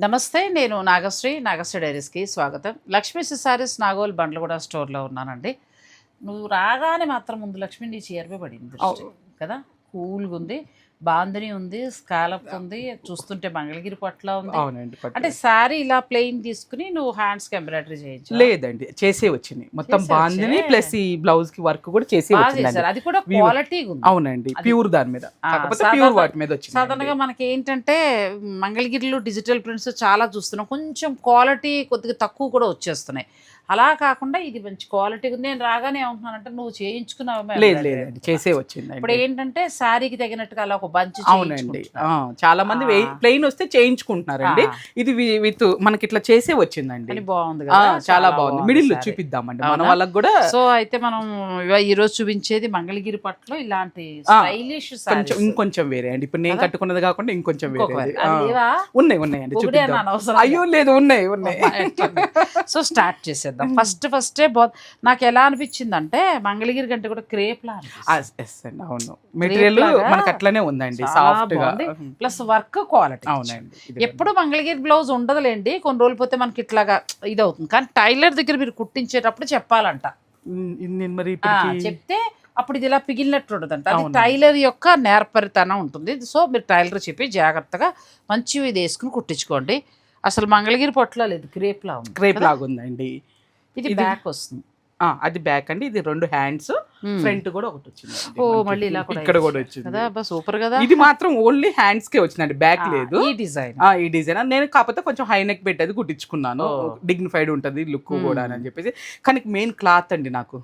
నమస్తే నేను నాగశ్రీ నాగశ్రీ డైరీస్కి స్వాగతం. లక్ష్మీ సారీస్ నాగోల్ బండ్లగూడ స్టోర్లో ఉన్నానండి. నువ్వు రాగానే మాత్రం ముందు లక్ష్మి నీ చీరపై పడింది. కదా? కూల్గా ఉంది బాందిని ఉంది స్కాలప్ ఉంది చూస్తుంటే మంగళగిరి పట్ల ఉంది. అవునండి. అంటే శారీ ఇలా ప్లెయిన్ తీసుకుని నువ్వు హ్యాండ్స్కి ఎంబ్రాయిడరీ చేయించు లేదండి చేసే వచ్చినాయి మొత్తం వచ్చాయి. ప్లస్ ఈ బ్లౌజ్కి వర్క్ కూడా చేసే అది కూడా ఉంది. అవునండి ప్యూర్ దాని మీద. కాకపోతే ప్యూర్ వాటి మీద వచ్చింది. సాధారణంగా మనకి ఏంటంటే మంగళగిరిలో డిజిటల్ ప్రింట్స్ చాలా చూస్తున్నాం. కొంచెం క్వాలిటీ కొద్దిగా తక్కువ కూడా వచ్చేస్తున్నాయి. అలా కాకుండా ఇది మంచి క్వాలిటీ ఉంది. నేను రాగానే ఏమంటున్నానంటే నువ్వు చేయించుకున్నావు లేదు లేదండి చేసే ఇప్పుడు వచ్చిందండి ఏంటంటే శారీకి తగినట్టుగా అలా ఒక బంచ్ అవునండి. చాలా మంది. ప్లెయిన్ వస్తే చేయించుకుంటున్నారండి. ఇది విత్ మనకి ఇట్లా చేసే వచ్చిందండి. బాగుంది చాలా బాగుంది. మిడిల్. చూపిద్దామండి. మన? వాళ్ళకి కూడా సో అయితే మనం ఈ రోజు చూపించేది మంగళగిరి పట్ల ఇలాంటి స్టైలిష్ కొంచెం ఇంకొంచెం వేరే అండి. ఇప్పుడు నేను? కట్టుకున్నది కాకుండా ఇంకొంచెం వేరే ఉన్నాయి ఉన్నాయండి. అయ్యో లేదు ఉన్నాయి ఉన్నాయి. సో స్టార్ట్ చేసేద్దాం ఫస్ట్ ఫస్టే బా నాకు ఎలా అనిపించింది అంటే మంగళగిరి కంటే కూడా క్రేప్ లా అండి అవును. మెటీరియల్ లాగా మనకి అట్లనే ఉందండి సాఫ్ట్. ప్లస్ వర్క్ క్వాలిటీ అవునండి ఎప్పుడు మంగళగిరి బ్లౌజ్ ఉండదులేండి కొన్ని రోజులు పోతే మనకి ఇట్లాగా ఇది అవుతుంది కానీ టైలర్ దగ్గర మీరు కుట్టించేటప్పుడు చెప్పాలంట. నేను మరి చెప్తే అప్పుడు ఇది ఇలా పిగిలినట్టు ఉంటుందంట అది. టైలర్ యొక్క నేర్పరితనం ఉంటుంది. సో మీరు టైలర్ చెప్పి జాగ్రత్తగా మంచివి ఇది వేసుకుని కుట్టించుకోండి. అసలు మంగళగిరి పొట్ల లేదు క్రేప్లా ఉంది క్రేప్? లాగా ఉందండి ఇది బ్యాక్ వస్తుంది. ఆ, అది బ్యాక్ అండి. ఇది రెండు హ్యాండ్స్. ఫ్రంట్ కూడా ఒకటి వచ్చింది. ఓ మళ్ళీ ఇలా కూడా ఇక్కడ కూడా వచ్చింది. కదా సూపర్ కదా. ఇది మాత్రం ఓన్లీ హ్యాండ్స్ కే వచ్చిందండి. బ్యాక్ లేదు. ఈ డిజైన్ ఆ ఈ డిజైన్ నేను కాకపోతే కొంచెం హై నెక్ పెట్టేది కుట్టించుకున్నాను. డిగ్నిఫైడ్ ఉంటది లుక్. కూడా అని చెప్పేసి. కానీ మెయిన్ క్లాత్ అండి నాకు.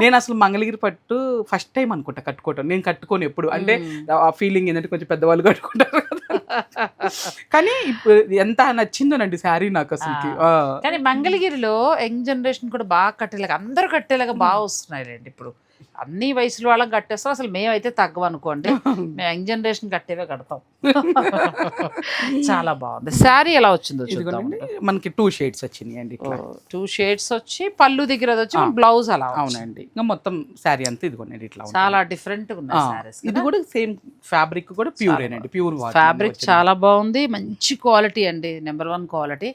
నేను అసలు మంగళగిరి పట్టు ఫస్ట్ టైం అనుకుంటా కట్టుకోవటం. నేను కట్టుకోను ఎప్పుడు. అంటే. ఆ ఫీలింగ్ ఏంటంటే కొంచెం పెద్దవాళ్ళు కట్టుకుంటారు కదా. కానీ ఇప్పుడు ఎంత నచ్చిందోనండి శారీ నాకు అసలుకి. ఆ. కానీ మంగళగిరిలో యంగ్ జనరేషన్ కూడా బాగా కట్టేలాగా అందరూ కట్టేలాగా బాగా వస్తున్నాయి రండి ఇప్పుడు. అన్ని వయసుల వాళ్ళం కట్టేస్తాం. అసలు మేమైతే తగ్గవు అనుకోండి. మేము యంగ్ జనరేషన్ కట్టేవే కడతాం. చాలా బాగుంది. శారీ ఎలా వచ్చిందో చూద్దాం మనకి టూ షేడ్స్ వచ్చినాయి అండి టూ షేడ్స్ వచ్చి పళ్ళు దగ్గర వచ్చి. బ్లౌజ్ అలా వచ్చింది. అవునండి. ఇంకా మొత్తం శారీ అంతా ఇదిగోండి ఇట్లా. చాలా డిఫరెంట్ ఉన్నాయి ఇది కూడా సేమ్ ఫ్యాబ్రిక్ కూడా ప్యూర్ అండి ప్యూర్ ఫ్యాబ్రిక్ చాలా బాగుంది. మంచి క్వాలిటీ అండి. Number one quality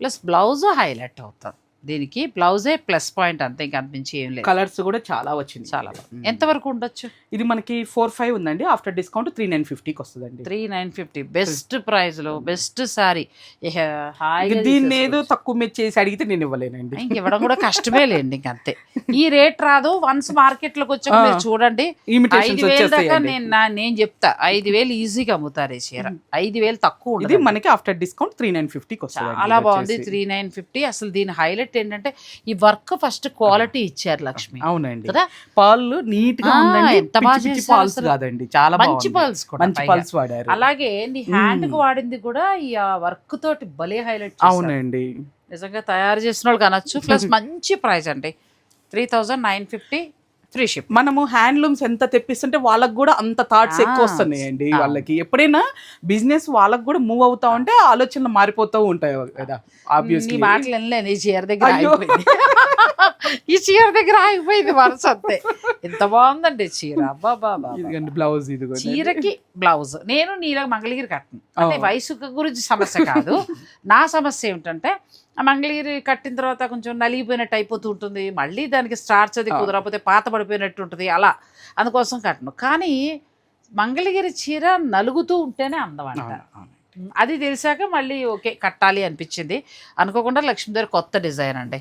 plus blouse highlight అవుతుంది దీనికి బ్లౌజే ప్లస్ పాయింట్ అంతే ఇంకా అంతమించి ఏం లేదు. కలర్స్ కూడా చాలా వచ్చింది. చాలా ఎంత వరకు ఉండొచ్చు? ఇది మనకి ఫోర్ ఫైవ్ ఉందండి. ఆఫ్టర్ డిస్కౌంట్ త్రీ నైన్ ఫిఫ్టీకి వస్తుందండి. Three nine fifty. బెస్ట్ ప్రైస్లో బెస్ట్ సారీ. దీన్ని ఏదో తక్కువ మీద చేసి అడిగితే నేను ఇవ్వలేనండి. ఇంక ఇవ్వడం కూడా కష్టమే లేండి ఇంక అంతే. ఈ రేట్ రాదు. వన్స్ మార్కెట్లోకి వచ్చాక ఆ. మీరు చూడండి. ఐదు వేలు దాకా నేను నేను చెప్తా. ఐదు వేలు ఈజీగా అమ్ముతారు ఈ చీర. ఐదు వేలు తక్కువ ఇది ఉండదు మనకి ఆఫ్టర్ డిస్కౌంట్ త్రీ నైన్ ఫిఫ్టీకి వస్తుంది చాలా బాగుంది. త్రీ నైన్ ఫిఫ్టీ అసలు దీని హైలైట్ ఏంటంటే ఈ వర్క్ ఫస్ట్ క్వాలిటీ ఇచ్చారు లక్ష్మి. అవునండి. కదా? పాలు నీట్గా ఉందండి. పాల్స్. కాదండి చాలా మంచి పల్స్ కూడా మంచి. పల్స్ వాడారు. అలాగే నీ హ్యాండ్కు. వాడింది కూడా ఈ వర్క్ తోటి భలే హైలైట్ అవునండి. నిజంగా తయారు చేసిన వాళ్ళకి అనొచ్చు ప్లస్ మంచి ప్రైస్ అండి. Three thousand nine fifty free ship మనము హ్యాండ్లూమ్స్ ఎంత తెప్పిస్తుంటే వాళ్ళకి కూడా అంత థాట్స్ ఎక్కువ వస్తున్నాయండి. వాళ్ళకి. ఎప్పుడైనా బిజినెస్ వాళ్ళకి కూడా మూవ్ అవుతా ఉంటే ఆలోచనలు మారిపోతూ ఉంటాయి కదా ఆబ్వియస్లీ మాటలు చీర దగ్గర ఈ చీర దగ్గర ఆగిపోయింది వరుస అంతే ఎంత బాగుందండి చీర బాబా ఇదిగోండి బ్లౌజ్ ఇది చీరకి బ్లౌజ్ నేను నీలా మంగళగిరి కట్టను అంటే. వయసు గురించి సమస్య కాదు నా సమస్య ఏమిటంటే ఆ మంగళగిరి కట్టిన తర్వాత కొంచెం నలిగిపోయినట్టు అయిపోతూ ఉంటుంది మళ్ళీ దానికి స్టార్చ్ అది. కుదరకపోతే పాత పడిపోయినట్టు ఉంటుంది అలా అందుకోసం కట్టను కానీ మంగళగిరి చీర నలుగుతూ ఉంటేనే అందం అంట. అది తెలిసాక మళ్ళీ ఓకే కట్టాలి అనిపించింది అనుకోకుండా లక్ష్మీదేవి కొత్త డిజైన్ అండి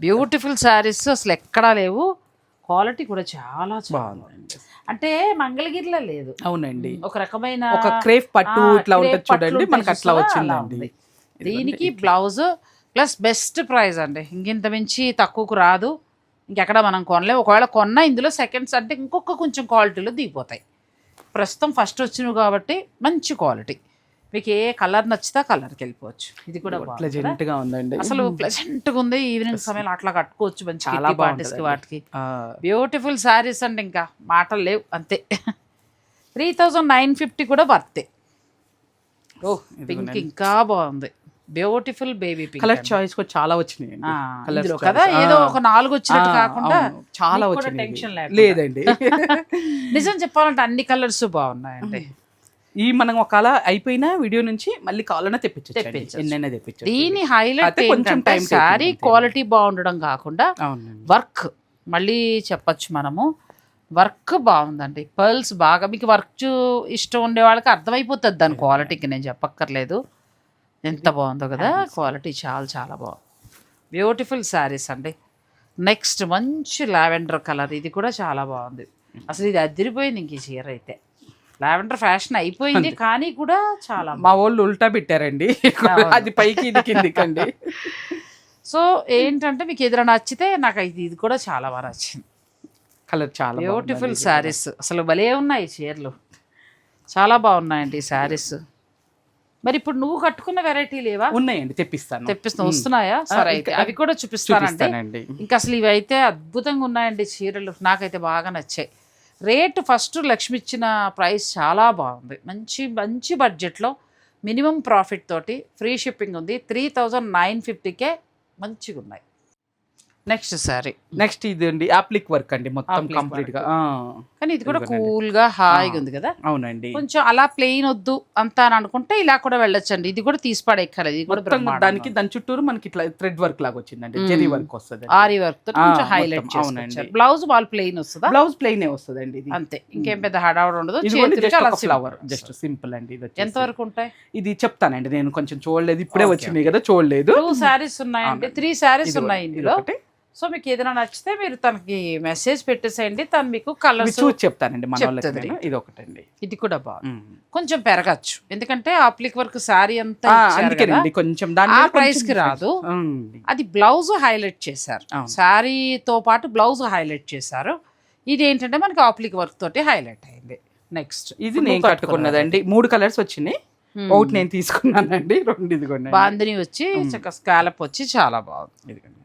బ్యూటిఫుల్ శారీస్ అసలు ఎక్కడా లేవు. క్వాలిటీ కూడా చాలా చాలా బాగుంది. అంటే మంగళగిరిలో లేదు. అవునండి. ఒక రకమైన ఒక క్రేప్ పట్టు ఇట్లా ఉంటుంది చూడండి మనకి అట్లా వచ్చిందండి. దీనికి. బ్లౌజ్ ప్లస్ బెస్ట్ ప్రైస్ అండి. ఇంకింత మించి తక్కువకు రాదు. ఇంకెక్కడ మనం కొనలేము ఒకవేళ కొన్నా ఇందులో సెకండ్స్ అంటే ఇంకొక కొంచెం క్వాలిటీలో దిగిపోతాయి. ప్రస్తుతం ఫస్ట్ వచ్చినవి కాబట్టి మంచి క్వాలిటీ మీకు ఏ కలర్ నచ్చితే ఆ కలర్కి వెళ్ళిపోవచ్చు. ఇది కూడా? ప్లెజెంట్గా ఉందండి. అసలు ప్లెజెంట్గా ఉంది. ఈవినింగ్ సమయంలో అట్లా కట్టుకోవచ్చు మంచి చాలా బాగుంటుందండి. వాటికి. బ్యూటిఫుల్ శారీస్ అండి ఇంకా. మాటలు లేవు అంతే. త్రీ థౌజండ్ నైన్ ఫిఫ్టీ కూడా వర్తే ఓ పింక్ ఇంకా బాగుంది. Beautiful baby pink colour choice కూడా చాలా వచ్చినాయి కదా ఏదో ఒక నాలుగు వచ్చినట్టు కాకుండా చాలా వచ్చినాయి. లేదండి. నిజం చెప్పాలంటే అన్ని కలర్స్ బాగున్నాయండి. ఈ మనం ఒకవేళ అయిపోయినా వీడియో నుంచి మళ్ళీ కావాలన్నా తెప్పించొచ్చు. ఎన్నైనా తెప్పించచ్చు. దీని హైలైట్ కొంచెం శారీ అంతే. క్వాలిటీ బాగుండడం కాకుండా వర్క్ మళ్ళీ చెప్పొచ్చు మనము. వర్క్ బాగుందండి. పర్ల్స్ బాగా మీకు వర్క్ ఇష్టం ఉండే వాళ్ళకి అర్థమైపోతుంది దాని క్వాలిటీకి నేను చెప్పక్కర్లేదు. ఎంత బాగుందో కదా క్వాలిటీ చాలా చాలా బాగుంది బ్యూటిఫుల్ శారీస్ అండి. నెక్స్ట్ మంచి లావెండర్ కలర్ ఇది కూడా చాలా బాగుంది. అసలు ఇది అదిరిపోయింది ఇంక ఈ చీర అయితే. లావెండర్ ఫ్యాషన్ అయిపోయింది కానీ కూడా చాలా మా వాళ్ళు ఉల్టా పెట్టారండి. అది పైకి ఇది కిందికండి. సో ఏంటంటే మీకు ఏదైనా నచ్చితే నాకు ఇది ఇది కూడా చాలా బాగా నచ్చింది. కలర్ చాలా బ్యూటిఫుల్ శారీస్ అసలు భలే ఉన్నాయి చీరలు. చాలా బాగున్నాయండి ఈ శారీస్ మరి ఇప్పుడు నువ్వు కట్టుకున్న వెరైటీ లేవా? ఉన్నాయండి తెప్పిస్తాను. తెప్పిస్తా వస్తున్నాయా? సరే అయితే అవి కూడా చూపిస్తానండి. ఇంకా అసలు ఇవి అయితే అద్భుతంగా ఉన్నాయండి చీరలు. నాకైతే బాగా నచ్చాయి. రేట్ ఫస్ట్ లక్ష్మి ఇచ్చిన ప్రైస్ చాలా బాగుంది. మంచి మంచి బడ్జెట్లో మినిమం ప్రాఫిట్ తోటి ఫ్రీ షిప్పింగ్ ఉంది. త్రీ థౌజండ్ నైన్ ఫిఫ్టీకే మంచిగా ఉన్నాయి నెక్స్ట్ సారీ. నెక్స్ట్ ఇది అండి అప్లిక్ వర్క్ అండి మొత్తం Applique కంప్లీట్గా ఆ, కానీ ఇది కూడా ఇదిగోనండి. కూల్గా హాయిగా ఉంది కదా అవునండి కొంచెం అలా ప్లెయిన్ వద్దు అంత అని అనుకుంటే ఇలా కూడా వెళ్ళొచ్చండి ఇది కూడా తీసి పడేక్కర్లేదు ఇది కూడా దానికి దాని చుట్టూరు మనకి ఇట్లా థ్రెడ్ వర్క్ లాగా వచ్చిందండి. జెరీ వర్క్ వస్తుంది ఆరి వర్క్తో కొంచెం హైలైట్ అవునండి. బ్లౌజ్ వాళ్ళు ప్లెయిన్ వస్తుందా బ్లౌజ్ ప్లెయిన్ వస్తుందండి ఇది అంతే ఇంకేం పెద్ద హడావుడు ఉండదు ఫ్లవర్ జస్ట్. సింపుల్ అండి ఇది. ఎంత వరకు ఉంటాయి ఇది చెప్తానండి నేను కొంచెం చూడలేదు ఇప్పుడే వచ్చినాయి కదా చూడలేదు టూ శారీస్ ఉన్నాయండి. త్రీ ఇది ఉన్నాయి ఇది ఇందులో. సో మీకు ఏదైనా నచ్చితే మీరు తనకి మెసేజ్ పెట్టేసేయండి. తను మీకు కలర్స్ చూసి చెప్తానండి మన. ఇది ఒకటండి ఇది కూడా బాగుంది. కొంచెం పెరగచ్చు. ఎందుకంటే అప్లిక్ వర్క్ శారీ అంతా కొంచెం దాని ఆ price కి రాదు. అది బ్లౌజ్ హైలైట్ చేశారు. శారీతో పాటు బ్లౌజ్ హైలైట్ చేశారు. ఇది ఏంటంటే మనకి ఆప్లిక్ వర్క్ తోటి హైలైట్ అయింది. నెక్స్ట్ ఇది నేను కట్టుకున్నదండి. మూడు కలర్స్ వచ్చినాయి. ఒకటి నేను తీసుకున్నానండి. రెండు ఇదిగోండి. బాందిని వచ్చి స్కాలప్ వచ్చి చాలా బాగుంది. ఇదిగోండి.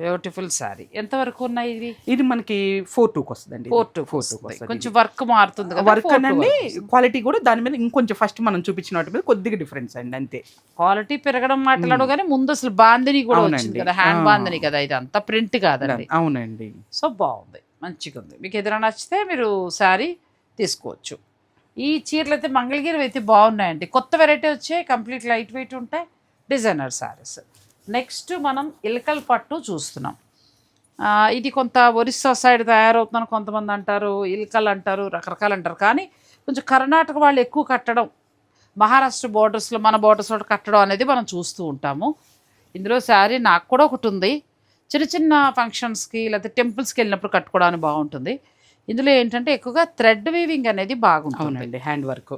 బ్యూటిఫుల్ శారీ ఎంత వరకు ఉన్నాయి ఇవి? ఇది మనకి ఫోర్ టూకి వస్తుందండి ఫోర్ టూ ఫోర్ వస్తుంది. కొంచెం వర్క్ మారుతుంది వర్క్ అనండి క్వాలిటీ కూడా దాని మీద ఇంకొంచెం ఫస్ట్ మనం చూపించిన వాటి మీద కొద్దిగా డిఫరెన్స్ అండి అంతే. క్వాలిటీ పెరగడం మాట్లాడు కానీ ముందు అసలు బాందిని కూడా. వచ్చింది కదా హ్యాండ్. బాందిని కదా ఇది అంతా ప్రింట్ కాదండి. అవునండి. సో బాగుంది. మంచిగా ఉంది మీకు ఏదైనా నచ్చితే మీరు శారీ తీసుకోవచ్చు. ఈ చీరలు అయితే మంగళగిరి అయితే బాగున్నాయండి. కొత్త వెరైటీ వచ్చాయి కంప్లీట్ లైట్ వెయిట్ ఉంటాయి డిజైనర్ శారీస్ నెక్స్ట్ మనం ఇలకల్ పట్టు చూస్తున్నాం. ఇది కొంత ఒరిస్సా సైడ్ తయారవుతుందని కొంతమంది అంటారు ఇల్కల్ అంటారు రకరకాలు అంటారు. కానీ కొంచెం కర్ణాటక వాళ్ళు ఎక్కువ కట్టడం మహారాష్ట్ర బోర్డర్స్లో మన బోర్డర్స్ కట్టడం అనేది మనం చూస్తూ ఉంటాము. ఇందులో శారీ నాకు కూడా ఒకటి ఉంది. చిన్న చిన్న ఫంక్షన్స్కి లేకపోతే టెంపుల్స్కి వెళ్ళినప్పుడు కట్టుకోవడానికి బాగుంటుంది. ఇందులో ఏంటంటే ఎక్కువగా థ్రెడ్ వీవింగ్ అనేది బాగుంటుంది. హ్యాండ్ వర్క్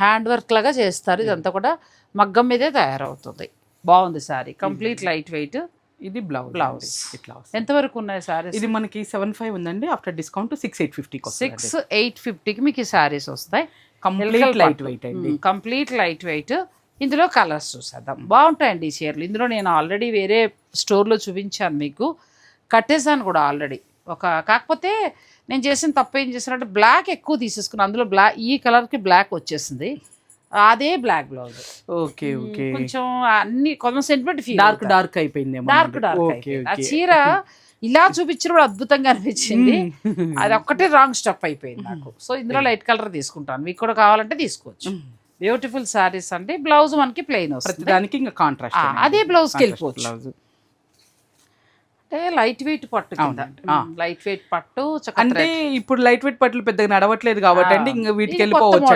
హ్యాండ్ వర్క్ లాగా చేస్తారు. ఇదంతా కూడా మగ్గం మీదే తయారవుతుంది. బాగుంది శారీ. Complete light weight. ఇది బ్లౌజ్ Blouse. ఇట్లా ఎంతవరకు ఉన్నాయి శారీస్? ఇది మనకి సెవెన్ ఫైవ్ ఉందండి. ఆఫ్టర్ డిస్కౌంట్ సిక్స్ ఎయిట్ ఫిఫ్టీకి సిక్స్ ఎయిట్ ఫిఫ్టీకి మీకు ఈ శారీస్ వస్తాయి. కంప్లీట్ లైట్ వెయిట్ అండి. Complete light weight. ఇందులో కలర్స్ చూసేద్దాం. బాగుంటాయండి ఈ చీరలు. ఇందులో నేను ఆల్రెడీ వేరే స్టోర్లో చూపించాను మీకు. కట్టేసాను కూడా ఆల్రెడీ. ఒక కాకపోతే నేను చేసిన తప్పు ఏం చేశానంటే బ్లాక్ ఎక్కువ తీసేసుకున్నాను. అందులో బ్లాక్ ఈ కలర్కి బ్లాక్ వచ్చేసింది. అదే బ్లాక్ బ్లౌజ్. Okay okay. కొంచెం అన్ని కొంచెం సెంటిమెంట్ ఫీల్ డార్క్ డార్క్ అయిపోయింది డార్క్ డార్క్ ఆ చీర ఇలా చూపించినప్పుడు అద్భుతంగా అనిపించింది. అది ఒక్కటే రాంగ్ స్టెప్ అయిపోయింది నాకు. సో ఇందులో లైట్ కలర్ తీసుకుంటాను. మీకు కూడా కావాలంటే తీసుకోవచ్చు. బ్యూటిఫుల్ శారీస్ అంటే బ్లౌజ్ మనకి ప్లెయిన్ వస్తుంది. దానికి ఇంకా కాంట్రాస్ట్ అదే blouse కి వెళ్ళిపోవచ్చు. అంటే లైట్ వెయిట్ పట్టు. లైట్ వెయిట్ పట్టు అంటే ఇప్పుడు లైట్ వెయిట్ పట్లు పెద్దగా నడవట్లేదు కాబట్టి అండి ఇంకా వీటికి వెళ్ళిపోవచ్చు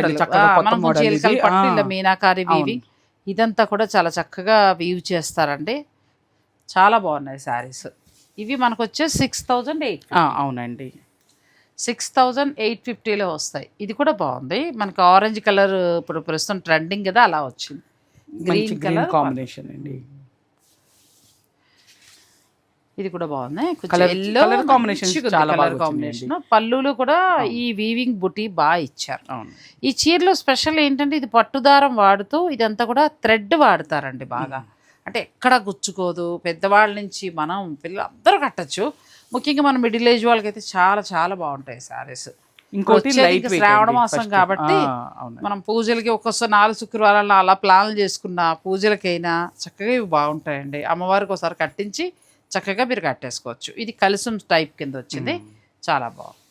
మీనాకారి. వీవింగ్ ఇదంతా కూడా చాలా చక్కగా వీవ్ చేస్తారండి. చాలా బాగున్నాయి శారీస్. ఇవి మనకు వచ్చే సిక్స్ థౌజండ్ ఎయిట్ అవునండి. సిక్స్ థౌజండ్ ఎయిట్ ఫిఫ్టీలో వస్తాయి. ఇది కూడా బాగుంది. మనకి ఆరెంజ్ కలర్ ఇప్పుడు ప్రస్తుతం ట్రెండింగ్ కదా అలా వచ్చింది. గ్రీన్ కలర్ కాంబినేషన్ అండి. ఇది కూడా బాగుంది కొంచెం చాలా. కాంబినేషన్ పళ్ళులు కూడా ఈ వీవింగ్ బుటీ బాగా ఇచ్చారు. ఈ చీరలో స్పెషల్ ఏంటంటే ఇది పట్టుదారం వాడుతూ ఇదంతా కూడా థ్రెడ్ వాడతారండి బాగా. అంటే ఎక్కడ గుచ్చుకోదు పెద్దవాళ్ళ నుంచి మనం పిల్లలు అందరూ కట్టచ్చు. ముఖ్యంగా మన మిడిల్ ఏజ్ వాళ్ళకైతే చాలా చాలా బాగుంటాయి సారీస్ ఇంకోటి శ్రావణ మాసం కాబట్టి మనం పూజలకి ఒక్కొక్కసారి నాలుగు శుక్రవారాలు అలా ప్లాన్లు చేసుకున్న పూజలకైనా చక్కగా ఇవి బాగుంటాయండి. అమ్మవారికి ఒకసారి కట్టించి చక్కగా మీరు కట్టేసుకోవచ్చు. ఇది కలిసం టైప్ కింద వచ్చింది. చాలా బాగుంది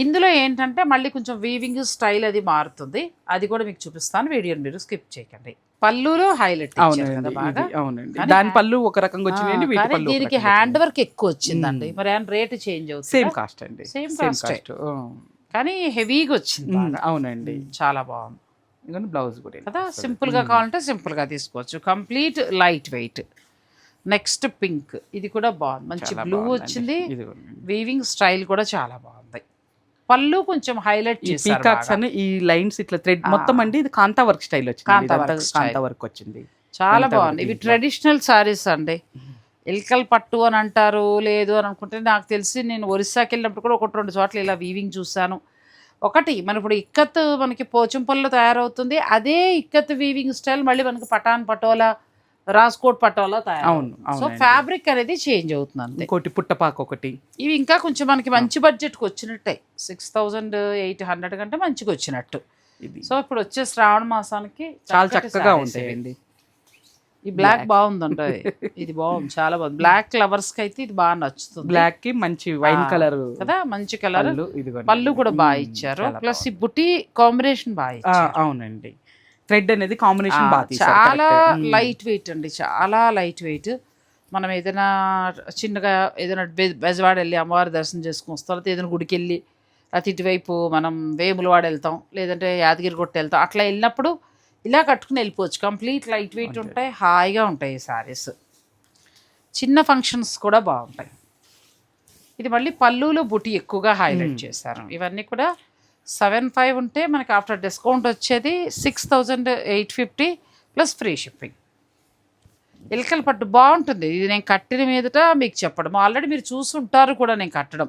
ఇందులో ఏంటంటే మళ్ళీ కొంచెం వీవింగ్ స్టైల్ అది మారుతుంది. అది కూడా మీకు చూపిస్తాను. వీడియోని మీరు స్కిప్ చేయకండి. పళ్ళులో హైలైట్ అవునండి. దాని పళ్ళు ఒక రకంగా దీనికి హ్యాండ్ వర్క్ ఎక్కువ వచ్చిందండి. మరి రేట్ చేంజ్ అవుతుంది? సేమ్ కాస్ట్ అండి. సేమ్. కాస్ట్ కానీ హెవీగా వచ్చింది. అవునండి. చాలా బాగుంది. బ్లౌజ్ కూడా కదా వస్తది. సింపుల్గా కావాలంటే సింపుల్గా తీసుకోవచ్చు. Complete light weight next pink. ఇది కూడా బాగుంది. మంచి బ్లూ. వచ్చింది. వీవింగ్ స్టైల్ కూడా చాలా బాగుంది. పళ్ళు కొంచెం హైలైట్ పీకాక్స్. అని ఈ లైన్స్ ఇట్లా థ్రెడ్. మొత్తం అండి. ఇది కాంతా వర్క్ స్టైల్ వచ్చింది. కాంతా వర్క్ వచ్చింది. చాలా బాగుంది. ఇవి? ట్రెడిషనల్ సారీస్ అండి. ఇల్కల్ పట్టు అని అంటారు లేదు అని అనుకుంటే నాకు తెలిసి నేను ఒరిస్సాకి వెళ్ళినప్పుడు కూడా ఒకటి రెండు చోట్ల ఇలా వీవింగ్ చూశాను. ఒకటి మన ఇప్పుడు ఇక్కత్ మనకి పోచంపల్లిలో తయారవుతుంది. అదే ఇక్కత్ వీవింగ్ స్టైల్ మళ్ళీ మనకి పటాన్ పటోలా రాజ్కోట్ తయారు అవును సో. ఫ్యాబ్రిక్ అనేది చేంజ్ అవుతుంది అంతే ఇంకోటి పుట్టపాక ఒకటి. ఇవి ఇంకా కొంచెం మనకి మంచి బడ్జెట్కి వచ్చినట్టే. సిక్స్ థౌజండ్ ఎయిట్ హండ్రెడ్ కంటే మంచిగా వచ్చినట్టు. సో ఇప్పుడు వచ్చే శ్రావణ మాసానికి చాలా చక్కగా. ఉంటాయండి ఈ బ్లాక్ బాగుందంట ఇది బాగుంది చాలా బాగుంది. బ్లాక్ లవర్స్కి అయితే ఇది బాగా నచ్చుతుంది. బ్లాక్కి మంచి వైన్ కలర్ కదా మంచి కలర్. పళ్ళు కూడా బాగా ఇచ్చారు. ప్లస్ ఈ. బుట్టి కాంబినేషన్ బాగా అవునండి. థ్రెడ్ అనేది కాంబినేషన్ బాగా చాలా. లైట్ వెయిట్ అండి చాలా లైట్ వెయిట్. మనం ఏదైనా చిన్నగా ఏదైనా బెజవాడ వెళ్ళి అమ్మవారి దర్శనం చేసుకుని వస్తాం లేకపోతే ఏదైనా గుడికి వెళ్ళి అటు ఇటువైపు మనం వేములవాడ వెళ్తాం లేదంటే యాదగిరి కొట్టు వెళ్తాం అట్లా వెళ్ళినప్పుడు ఇలా కట్టుకుని వెళ్ళిపోవచ్చు. కంప్లీట్ లైట్ వెయిట్ ఉంటాయి హాయిగా ఉంటాయి ఈ సారీస్. చిన్న ఫంక్షన్స్ కూడా బాగుంటాయి. ఇది మళ్ళీ పళ్ళులో బుటి ఎక్కువగా హైలైట్ చేశారు. ఇవన్నీ కూడా సెవెన్ ఫైవ్ ఉంటే మనకి ఆఫ్టర్ డిస్కౌంట్ వచ్చేది six thousand eight fifty plus free shipping. Ilkal పట్టు బాగుంటుంది. ఇది నేను కట్టిన మీదట మీకు చెప్పడం. ఆల్రెడీ మీరు చూసుంటారు కూడా నేను కట్టడం.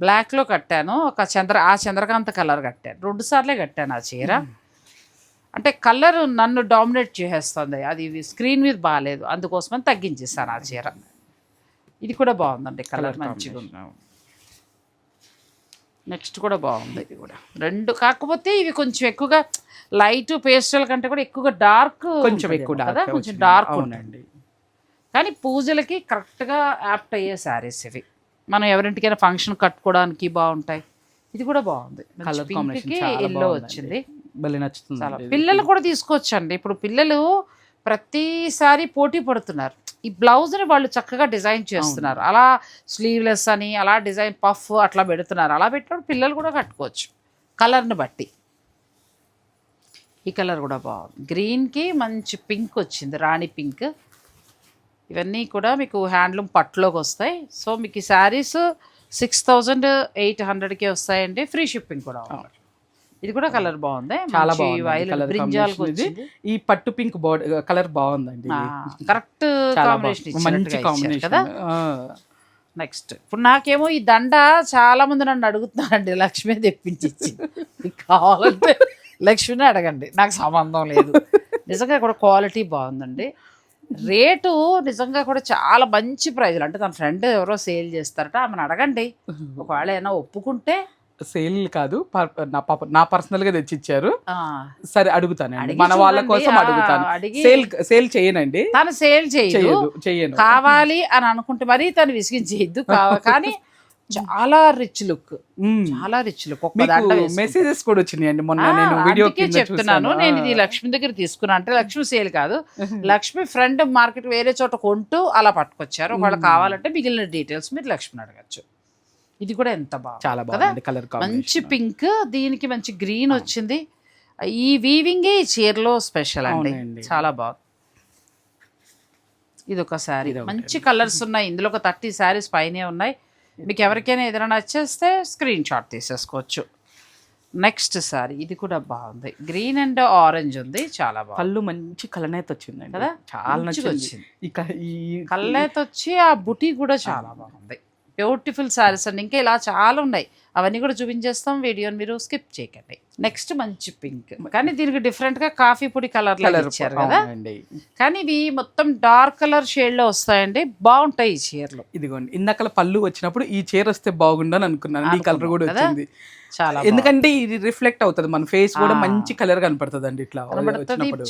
బ్లాక్లో కట్టాను. ఒక చంద్ర ఆ చంద్రకాంత కలర్ కట్టాను. రెండు సార్లే కట్టాను ఆ చీర. అంటే కలర్ నన్ను డామినేట్ చేసేస్తుంది అది స్క్రీన్ మీద బాగాలేదు అందుకోసమని తగ్గించేస్తాను ఆ చీర. ఇది కూడా బాగుందండి. కలర్ మంచిగా ఉంది నెక్స్ట్ కూడా బాగుంది ఇది కూడా. రెండు కాకపోతే ఇవి కొంచెం ఎక్కువగా లైట్ పేస్టల్ కంటే కూడా ఎక్కువగా డార్క్ కొంచెం ఎక్కువ కదా డార్క్ కొంచెం డార్క్ అవునండి. కానీ పూజలకి కరెక్ట్గా యాప్ట్ అయ్యే శారీస్ ఇవి. మనం ఎవరింటికైనా ఫంక్షన్ కట్టుకోవడానికి బాగుంటాయి. ఇది కూడా బాగుంది. Colour combination yellow. వచ్చింది. భలే నచ్చుతుంది పిల్లలు కూడా తీసుకోవచ్చండి. ఇప్పుడు పిల్లలు ప్రతిసారి పోటీ పడుతున్నారు. ఈ బ్లౌజ్ని వాళ్ళు చక్కగా డిజైన్ చేస్తున్నారు. అలా స్లీవ్లెస్ అని అలా డిజైన్ పఫ్ అట్లా పెడుతున్నారు. అలా పెట్టినప్పుడు పిల్లలు కూడా కట్టుకోవచ్చు. కలర్ని బట్టి. ఈ కలర్ కూడా బాగుంది. గ్రీన్కి మంచి పింక్ వచ్చింది రాణి పింక్. ఇవన్నీ కూడా మీకు హ్యాండ్లూమ్ పట్టులోకి వస్తాయి. సో మీకు ఈ శారీస్ సిక్స్ థౌజండ్ ఎయిట్ హండ్రెడ్కే వస్తాయండి. ఫ్రీ షిప్పింగ్ కూడా ఇది కూడా కలర్ బాగుంది? చాలా బాగుంది ఈ పట్టు పింక్ బోర్డ్ కలర్ బాగుందండి. Correct combination. మంచి కాంబినేషన్. కదా? నెక్స్ట్. ఇప్పుడు నాకేమో ఈ దండ చాలా మంది నన్ను అడుగుతున్నారండి లక్ష్మి తెప్పించి కావాలంటే లక్ష్మిని అడగండి. నాకు సంబంధం లేదు. నిజంగా కూడా క్వాలిటీ బాగుందండి. రేటు నిజంగా కూడా చాలా మంచి ప్రైజ్లు. అంటే తన ఫ్రెండ్ ఎవరో సేల్ చేస్తారట ఆమెను అడగండి. ఒకవేళ ఏమైనా ఒప్పుకుంటే సేల్ కాదు నా పాప నా పర్సనల్గా తెచ్చిచ్చారు సరే అడుగుతానండి. అడిగి మన వాళ్ళ. కోసం అడుగుతాను. అడిగి- సేల్ సేల్ చేయనండి. తను సేల్ చేయదు. చెయ్యను కావాలి అని అనుకుంటే మరీ తను విసిగించేయద్దు కానీ చాలా రిచ్ లుక్. చాలా రిచ్ లుక్. మెసేజెస్ కూడా వచ్చినాయండి. మొన్న నేను వీడియో చెప్తున్నాను. నేను ఇది లక్ష్మి దగ్గర తీసుకున్నా. అంటే లక్ష్మి సేల్ కాదు. లక్ష్మి ఫ్రెండ్ మార్కెట్ వేరే చోట కొంటూ అలా పట్టుకొచ్చారు. ఒకవేళ కావాలంటే మిగిలిన డీటెయిల్స్ మీరు లక్ష్మిని అడగచ్చు. ఇది కూడా ఎంత బాగుంది చాలా బాగుంది కలర్ మంచి పింక్ దీనికి మంచి గ్రీన్ వచ్చింది. ఈ వీవింగే ఈ చీరలో స్పెషల్ అండి. చాలా బాగుంది ఇది ఒక శారీ. మంచి కలర్స్ ఉన్నాయి. ఇందులో ఒక థర్టీ శారీస్ పైనే ఉన్నాయి. మీకు ఎవరికైనా ఏదైనా నచ్చేస్తే స్క్రీన్ షాట్ తీసేసుకోవచ్చు. నెక్స్ట్ శారీ ఇది కూడా బాగుంది. గ్రీన్ అండ్ ఆరెంజ్ ఉంది. చాలా బాగుంది. పళ్ళు మంచి కలనేత వచ్చిందండి. కదా? చాలా నచ్చింది. వచ్చింది. ఇక ఈ కళ్ళైతే వచ్చి ఆ బుటీ కూడా చాలా బాగుంది. బ్యూటిఫుల్ శారీస్ అండి. ఇంకా ఇలా చాలా ఉన్నాయి. అవన్నీ కూడా చూపించేస్తాం. వీడియోని మీరు స్కిప్ చేయకండి. నెక్స్ట్ మంచి పింక్. కానీ దీనికి డిఫరెంట్గా కాఫీ పొడి కలర్ ఇచ్చారు కదా. కానీ ఇవి మొత్తం డార్క్ కలర్ షేడ్లో వస్తాయండి. బాగుంటాయి ఈ చీరలు. ఇదిగోండి. ఇందాకల పళ్ళు వచ్చినప్పుడు ఈ చీర వస్తే బాగుండని అనుకున్నాను. ఈ కలర్ కూడా? వచ్చింది. చాలా ఎందుకంటే ఇది రిఫ్లెక్ట్ అవుతుంది. మన ఫేస్ కూడా. మంచి కలర్ కనపడుతుంది. అండి ఇట్లా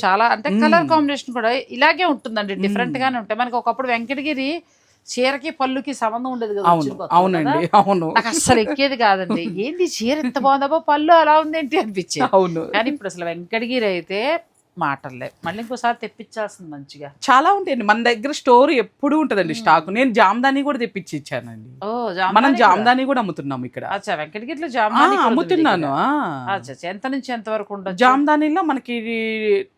చాలా అంటే కలర్ కాంబినేషన్ కూడా ఇలాగే ఉంటుందండి. డిఫరెంట్ గానే ఉంటాయి. మనకి ఒకప్పుడు వెంకటగిరి చీరకి పళ్ళుకి సంబంధం ఉండేది కదా అవును అవునండి. అవును. నాకు అస్సలు ఎక్కేది కాదండి. ఏంది చీర ఎంత బాగుందబ్బా పళ్ళు అలా ఉంది ఏంటి అనిపించేది. అవును. కానీ ఇప్పుడు అసలు వెంకటగిరి అయితే మాటలే. మళ్ళీ ఇంకోసారి తెప్పించాల్సింది మంచిగా. చాలా ఉంటాయండి. మన దగ్గర స్టోర్ ఎప్పుడు ఉంటదండి స్టాక్. నేను జామ్దాని కూడా తెప్పించి ఇచ్చానండి. ఓ మనం జామదాని కూడా. జామ్దాని కూడా అమ్ముతున్నాం ఇక్కడ. అచ్చా వెంకటగిరిలో జామదాని అమ్ముతున్నాను. ఎంత నుంచి ఎంత వరకు ఉండొచ్చు? జామ్దానిలో మనకి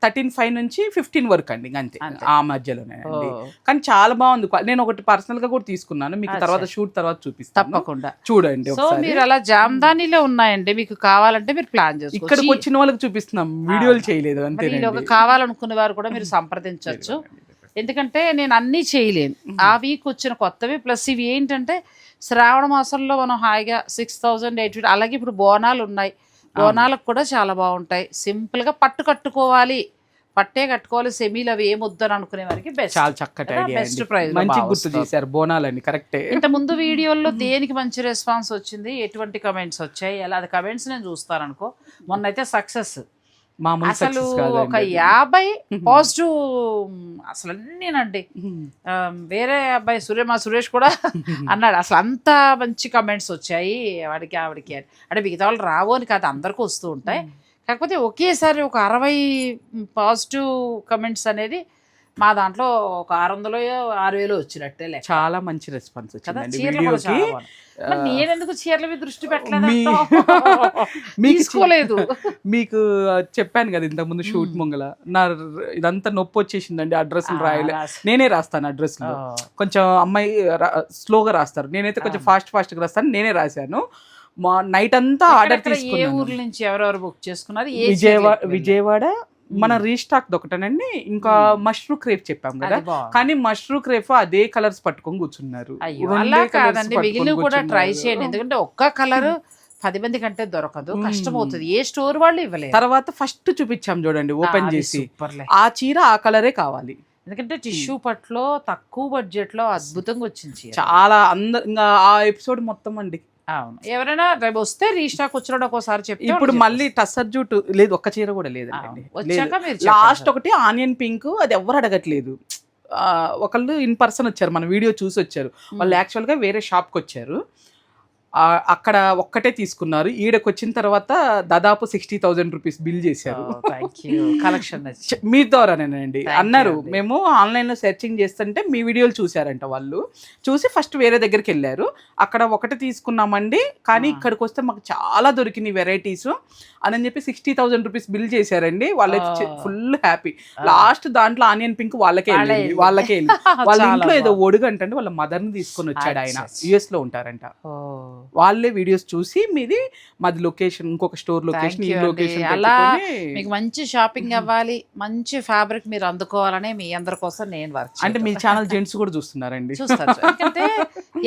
థర్టీన్ ఫైవ్ నుంచి ఫిఫ్టీన్ వరకు అండి అంతే. ఆ మధ్యలోనే అండి. కానీ చాలా బాగుంది నేను ఒకటి పర్సనల్గా కూడా తీసుకున్నాను. మీకు. తర్వాత షూట్ తర్వాత చూపిస్తాను. తప్పకుండా. చూడండి సో మీరు అలా జామదానిలో ఉన్నాయండి. మీకు కావాలంటే మీరు ప్లాన్ చేసుకోవచ్చు. ఇక్కడికి వచ్చిన వాళ్ళకి చూపిస్తున్నాం. వీడియోలు చేయలేదు అంతే ఇది ఒక కావాలనుకునే వారు కూడా మీరు సంప్రదించవచ్చు. ఎందుకంటే నేను అన్నీ చేయలేను. ఆ వీక్ వచ్చిన కొత్తవి ప్లస్ ఇవి ఏంటంటే శ్రావణ మాసంలో మనం హాయిగా సిక్స్ థౌజండ్ ఎయిట్ అలాగే ఇప్పుడు బోనాలు ఉన్నాయి. బోనాలకు కూడా చాలా బాగుంటాయి. సింపుల్గా పట్టు కట్టుకోవాలి. పట్టే కట్టుకోవాలి. సెమీలు అవి ఏం వద్దని అనుకునే వారికి బెస్ట్ చాలా చక్కటి price లో మంచి గుర్తు. చేశారు బోనాలండి కరెక్టే. ఇంత ముందు వీడియోల్లో దేనికి మంచి రెస్పాన్స్ వచ్చింది? ఎటువంటి కమెంట్స్ వచ్చాయి? ఎలా? అది కమెంట్స్ నేను చూస్తాను అనుకో. మొన్న అయితే సక్సెస్ అసలు ఒక. యాభై పాజిటివ్ అసలు అన్నీనండి. వేరే అబ్బాయి సురే మా సురేష్ కూడా అన్నాడు అసలు అంత మంచి కమెంట్స్ వచ్చాయి వాడికి ఆవిడకి అని. అంటే మిగతా వాళ్ళు రావు అని కాదు అందరికీ వస్తూ ఉంటాయి. కాకపోతే ఒకేసారి ఒక అరవై పాజిటివ్ కమెంట్స్ అనేది మా దాంట్లో ఒక ఆరు వందలు ఆరు వేలు వచ్చినట్టే లెక్క. చాలా మంచి రెస్పాన్స్ వచ్చిందండి చీరలు వీడియోకి నేనెందుకు చీరల మీద దృష్టి పెట్టలేదు మీకు చెప్పాను కదా ఇంతకుముందు షూట్ ముంగల. నా ఇదంతా నొప్పి వచ్చేసిందండి అడ్రస్ రాయలే. నేనే రాస్తాను అడ్రస్ కొంచెం అమ్మాయి స్లోగా రాస్తారు. నేనైతే కొంచెం ఫాస్ట్ ఫాస్ట్గా రాస్తాను నేనే రాశాను. మా నైట్ అంతా ఆర్డర్ ఎక్కడెక్కడ ఏ తీసుకున్నాను. ఊర్ల నుంచి ఎవరెవరు బుక్ చేసుకున్నారు? విజయవాడ విజయవాడ మన రీస్టాక్ ఒకటనండి ఇంకా మష్రూ క్రేప్ చెప్పాం కదా. కానీ మష్రూ క్రేప్ అదే కలర్స్ పట్టుకొని కూర్చున్నారు. అలా కాదండి. మిగిలిన కూడా ట్రై. చేయండి. ఎందుకంటే ఒక్క కలర్ పది మంది కంటే దొరకదు. కష్టం అవుతుంది ఏ స్టోర్ వాళ్ళు ఇవ్వలేదు తర్వాత ఫస్ట్ చూపించాం చూడండి ఓపెన్ చేసి. ఆ చీర ఆ కలరే కావాలి. ఎందుకంటే టిష్యూ పట్లో తక్కువ బడ్జెట్లో అద్భుతంగా వచ్చింది. చాలా అంద ఇంకా ఆ ఎపిసోడ్ మొత్తం అండి. అవును. ఎవరైనా రేపు వస్తే రీస్టాక్ వచ్చినప్పుడు ఒకసారి చెప్తే ఇప్పుడు మళ్ళీ టసర్ జూట్ లేదు ఒక్క చీర కూడా చెప్పండి లాస్ట్ ఒకటి ఆనియన్ పింక్ అది ఎవరు అడగట్లేదు. ఒకళ్ళు ఇన్ పర్సన్ వచ్చారు మన వీడియో చూసి వచ్చారు. వాళ్ళు యాక్చువల్గా వేరే షాప్కి వచ్చారు. అక్కడ ఒక్కటే తీసుకున్నారు. ఈడకి వచ్చిన తర్వాత దాదాపు సిక్స్టీ థౌజండ్ రూపీస్ బిల్ చేశారు. కలెక్షన్ చె- మీ ద్వారానేనండి అన్నారు. మేము ఆన్లైన్లో సెర్చింగ్ చేస్తుంటే మీ వీడియోలు చూసారంట వాళ్ళు. చూసి ఫస్ట్ వేరే దగ్గరికి వెళ్ళారు. అక్కడ ఒకటి తీసుకున్నామండి. కానీ ఆ. ఇక్కడికి వస్తే మాకు చాలా దొరికినాయి వెరైటీస్ అని చెప్పి సిక్స్టీ థౌసండ్ రూపీస్ బిల్ చేశారండి. వాళ్ళైతే ఆ. Full happy. లాస్ట్ దాంట్లో ఆనియన్ పింక్ వాళ్ళకే. వాళ్ళకే వాళ్ళ. ఇంట్లో ఏదో. ఒడుగు అంటే వాళ్ళ మదర్ని తీసుకొని వచ్చాడు ఆయన. అచ్చచ్చ. యుఎస్లో ఉంటారంట. ఓ, వాళ్ళే వీడియోస్ చూసి మీది మాది లొకేషన్ ఇంకొక స్టోర్ లొకేషన్ ఈ. లొకేషన్ అలా మీకు మంచి షాపింగ్ అవ్వాలి మంచి ఫ్యాబ్రిక్ మీరు అందుకోవాలని మీ అందరి కోసం నేను వర్క్ అంటే మీ ఛానల్ జెంట్స్ కూడా చూస్తున్నారండి చూస్తారు ఎందుకంటే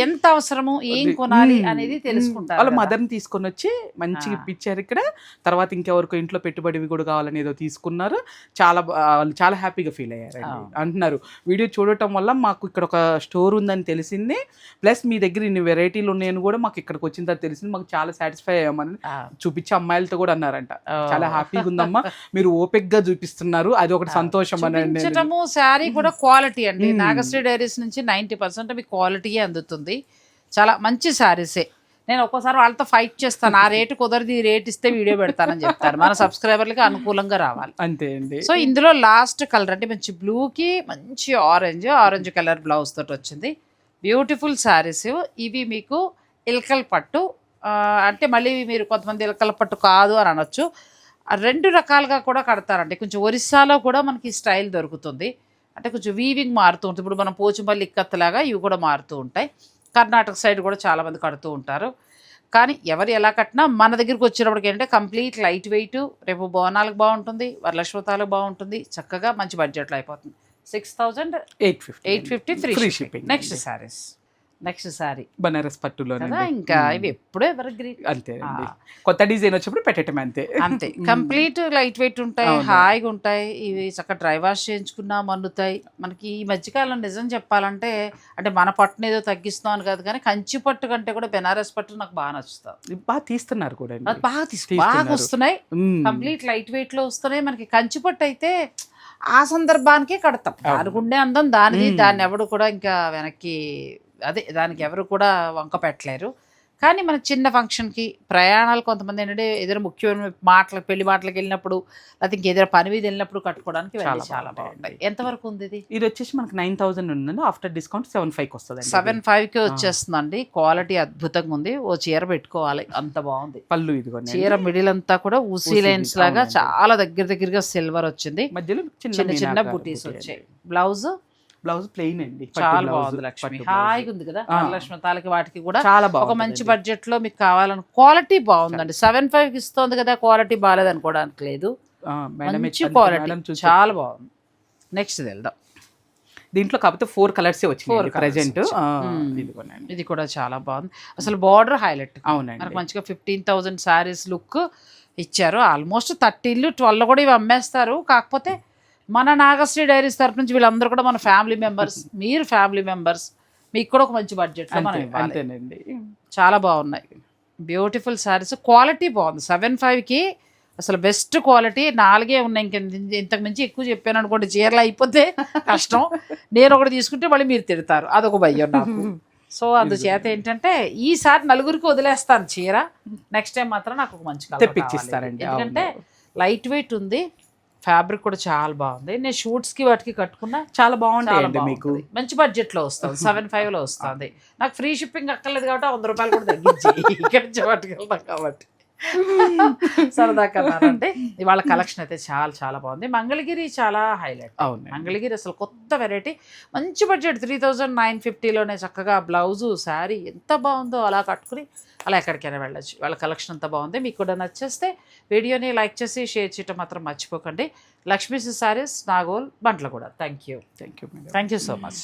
ఎంత అవసరము ఏం కొనాలి. అనేది. తెలుసుకుంటారు వాళ్ళ కదా. మదర్ని తీసుకొని వచ్చి మంచిగా. ఇప్పించారు ఇక్కడ తర్వాత ఇంకెవరికో ఇంట్లో పెట్టుబడివి కూడా కావాలని ఏదో తీసుకున్నారు చాలా వాళ్ళు చాలా హ్యాపీగా ఫీల్ అయ్యారండి అవును. అంటున్నారు వీడియో చూడటం వల్ల మాకు ఇక్కడ ఒక స్టోర్ ఉందని తెలిసింది ప్లస్ మీ దగ్గర ఇన్ని వెరైటీలు ఉన్నాయని కూడా మాకు ఇక్కడికి వచ్చిన తర్వాత తెలిసింది. మాకు చాలా సాటిస్ఫై అయ్యామని చూపించి అమ్మాయిలతో కూడా అన్నారంట. చాలా హ్యాపీగా ఉందమ్మా. మీరు ఓపిక్గా చూపిస్తున్నారు. అది ఒకటి సంతోషం అని శారీ కూడా క్వాలిటీ అండి. నాగశ్రీ డైరీస్ నుంచి నైంటీ పర్సెంట్ మీకు క్వాలిటీయే అందుతుంది. చాలా మంచి శారీసే నేను ఒక్కోసారి వాళ్ళతో ఫైట్ చేస్తాను. ఆ రేటు కుదరదు ఈ రేట్ ఇస్తే వీడియో పెడతానని చెప్తారు. మన సబ్స్క్రైబర్లకి అనుకూలంగా రావాలి. అంతే అండి. సో ఇందులో లాస్ట్ కలర్ అంటే మంచి బ్లూకి మంచి ఆరెంజ్ ఆరెంజ్ కలర్ బ్లౌజ్ తోటి వచ్చింది. బ్యూటిఫుల్ శారీస్ ఇవి మీకు ఇల్కల్ పట్టు. అంటే మళ్ళీ మీరు కొంతమంది ఇల్కల్ పట్టు కాదు అని అనొచ్చు. రెండు రకాలుగా కూడా కడతారండి. కొంచెం ఒరిస్సాలో కూడా మనకి స్టైల్ దొరుకుతుంది. అంటే కొంచెం వీవింగ్ మారుతూ ఉంటుంది. ఇప్పుడు మనం పోచుమల్లి ఇక్కత్తులాగా ఇవి కూడా మారుతూ ఉంటాయి. కర్ణాటక సైడ్ కూడా చాలామంది కడుతూ ఉంటారు. కానీ ఎవరు ఎలా కట్టినా మన దగ్గరికి వచ్చినప్పటికి ఏంటంటే కంప్లీట్ లైట్ వెయిట్. రేపు బోనాలకు బాగుంటుంది. వరలక్ష్మతాలకు బాగుంటుంది. చక్కగా మంచి బడ్జెట్లో అయిపోతుంది. Six thousand eight fifty eight fifty three free shipping. Next saris next sari. Banaras పట్టులోనే కదా ఇంకా ఇవి ఎప్పుడూ ఎవరి గ్రీన్ అంతే కొత్త డిజైన్ వచ్చినప్పుడు పెట్టటం అంతే. అంతే. కంప్లీట్ లైట్ వెయిట్ ఉంటాయి. హాయిగా ఉంటాయి ఇవి చక్కగా డ్రై వాష్ చేయించుకున్నా మన్నుతాయి మనకి ఈ మధ్యకాలం నిజం చెప్పాలంటే అంటే మన పట్టును ఏదో తగ్గిస్తున్నాను కాదు కానీ కంచి పట్టు కంటే కూడా బెనారస్ పట్టు నాకు బాగా నచ్చుతుంది బాగా తీస్తున్నారు కూడా బాగా తీసుకు బాగా. వస్తున్నాయి. కంప్లీట్ లైట్ వెయిట్లో వస్తున్నాయి. మనకి కంచి పట్టు అయితే ఆ సందర్భానికే కడతాం. దానికి ఉండే అందం దానిది దాన్ని ఎవడు కూడా ఇంకా వెనక్కి అదే దానికి ఎవరు కూడా వంక పెట్టలేరు. కానీ మన చిన్న ఫంక్షన్కి ప్రయాణాలు కొంతమంది ఏంటంటే ఏదైనా ముఖ్యమైన మాటలకు పెళ్ళి మాటలకు వెళ్ళినప్పుడు లేకపోతే ఇంకేదైనా పని మీద వెళ్ళినప్పుడు కట్టుకోవడానికి చాలా బాగుంటాయి. ఎంతవరకు ఉంది ఇది? ఇది వచ్చేసి మనకి నైన్ థౌసండ్ ఉందండి. ఆఫ్టర్ డిస్కౌంట్ సెవెన్ ఫైవ్ వస్తుంది సెవెన్ ఫైవ్కి వచ్చేస్తుందండి. క్వాలిటీ అద్భుతంగా ఉంది. ఓ చీర పెట్టుకోవాలి. అంత బాగుంది. పళ్ళు ఇదిగోండి చీర మిడిల్ అంతా కూడా ఊసీ లైన్స్ లాగా. చాలా దగ్గర దగ్గరగా సిల్వర్ వచ్చింది. మధ్యలో చిన్న చిన్న బుటీస్ బుటీ వచ్చాయి. బ్లౌజ్ బ్లౌజ్ ప్లెయిన్ అండి. చాలా బాగుంది లక్ష్మి. హాయిగా ఉంది కదా. లక్ష్మి తాలకి వాటికి కూడా చాలా ఒక బాగుంది మంచి బడ్జెట్లో మీకు కావాలని క్వాలిటీ బాగుందండి. సెవెన్ ఫైవ్కి ఇస్తుంది కదా క్వాలిటీ బాగాలేదు అనుకోవడానికి లేదు మంచి క్వాలిటీ చాలా బాగుంది. నెక్స్ట్ వెళ్దాం. దీంట్లో కాకపోతే ఫోర్ కలర్స్ వచ్చినాయి మ్మ్. ఇదిగోనండి ఇది కూడా చాలా బాగుంది. అసలు బార్డర్ హైలైట్ అవునండి. మనకు మంచిగా ఫిఫ్టీన్ థౌజండ్ శారీస్ లుక్ ఇచ్చారు. ఆల్మోస్ట్ థర్టీన్లు ట్వెల్వ్ కూడా ఇవి అమ్మేస్తారు. కాకపోతే మన నాగశ్రీ డైరీస్ తరపు నుంచి వీళ్ళందరూ కూడా మన ఫ్యామిలీ మెంబర్స్ మీరు ఫ్యామిలీ మెంబర్స్ మీకు కూడా ఒక మంచి మనం ఇవ్వాలి. అంతేనండి. చాలా బాగున్నాయి. బ్యూటిఫుల్ శారీస్ క్వాలిటీ బాగుంది. సెవెన్ ఫైవ్కి అసలు బెస్ట్ క్వాలిటీ నాలుగే ఉన్నాయి ఇంక ఇంతకు మించి ఎక్కువ చెప్పాను అనుకోండి చీరలు అయిపోతే కష్టం. నేను ఒకటి తీసుకుంటే మళ్ళీ మీరు తిడతారు. అదొక భయం నాకు. సో అందుచేత ఏంటంటే ఈసారి నలుగురికి వదిలేస్తాను చీర. నెక్స్ట్ టైం మాత్రం నాకు ఒక మంచి తెప్పించిస్తారండి. ఎందుకంటే లైట్ వెయిట్ ఉంది. ఫ్యాబ్రిక్ కూడా చాలా బాగుంది. నేను షూట్స్కి వాటికి కట్టుకున్నా చాలా బాగుంటాయండి మీకు? బాగుంటుంది. మంచి బడ్జెట్లో వస్తుంది. సెవెన్ ఫైవ్లో వస్తుంది. నాకు ఫ్రీ షిప్పింగ్ అక్కర్లేదు కాబట్టి వంద రూపాయలు కూడా తగ్గించి. ఇక్కడ నుంచి పట్టుకెళ్తాం కాబట్టి. సరదా కన్నానంటే ఇవాళ కలెక్షన్ అయితే చాలా చాలా బాగుంది. మంగళగిరి చాలా హైలైట్ అవునండి. మంగళగిరి అసలు కొత్త వెరైటీ మంచి బడ్జెట్ త్రీ థౌజండ్ నైన్ ఫిఫ్టీలోనే చక్కగా బ్లౌజు శారీ ఎంత బాగుందో అలా కట్టుకుని అలా ఎక్కడికైనా వెళ్ళొచ్చు. వాళ్ళ కలెక్షన్ అంతా బాగుంది. మీకు కూడా నచ్చేస్తే వీడియోని లైక్ చేసి షేర్ చేయటం మాత్రం మర్చిపోకండి. లక్ష్మీ సారీస్ నాగోల్ బంట్ల కూడా thank you thank you thank you so much